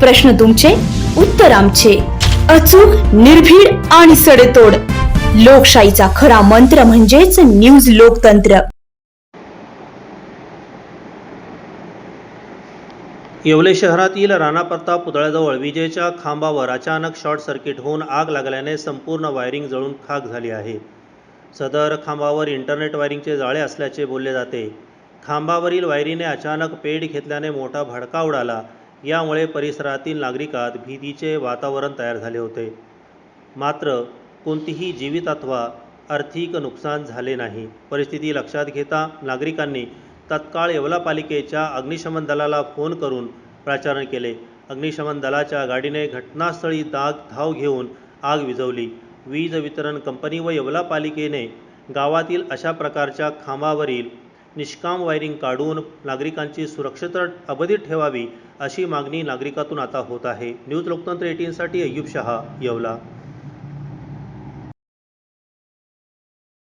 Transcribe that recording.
प्रश्न तुमचे उत्तर आमचे. अचूक निर्भीड आणि सडेतोड. लोकशाहीचा खरा मंत्र म्हणजेच न्यूज लोकतंत्र. येवले शहरातील राणा प्रताप पुतळ्याजवळ विजेच्या खांबावर अचानक शॉर्ट सर्किट होऊन आग लागल्याने संपूर्ण वायरिंग जळून खाक झाली आहे. सदर खांबावर इंटरनेट वायरिंगचे जाळे असल्याचे बोलले जाते. खांबावरील वायरीने अचानक पेट घेतल्याने मोठा भडका उडाला. यामुळे परिसरातील नागरिकात भीतीचे वातावरण तयार झाले होते. मात्र कोणतीही जीवित अथवा आर्थिक नुकसान झाले नाही. परिस्थिती लक्षात घेता नागरिकांनी तत्काळ येवला पालिकेच्या अग्निशमन दलाला फोन करून प्राचारण केले. अग्निशमन दलाच्या गाडीने घटनास्थळी दाग धाव घेऊन आग विझवली. वीज वितरण कंपनी व येवला पालिकेने गावातील अशा प्रकारच्या खांबावरील निष्काम वायरिंग काढून नागरिकांची सुरक्षित अबाधित ठेवावी अशी मागणी नागरिकातून आता होत आहे. न्यूज लोकतंत्र एटीनसाठी अय्यूब शहा येवला.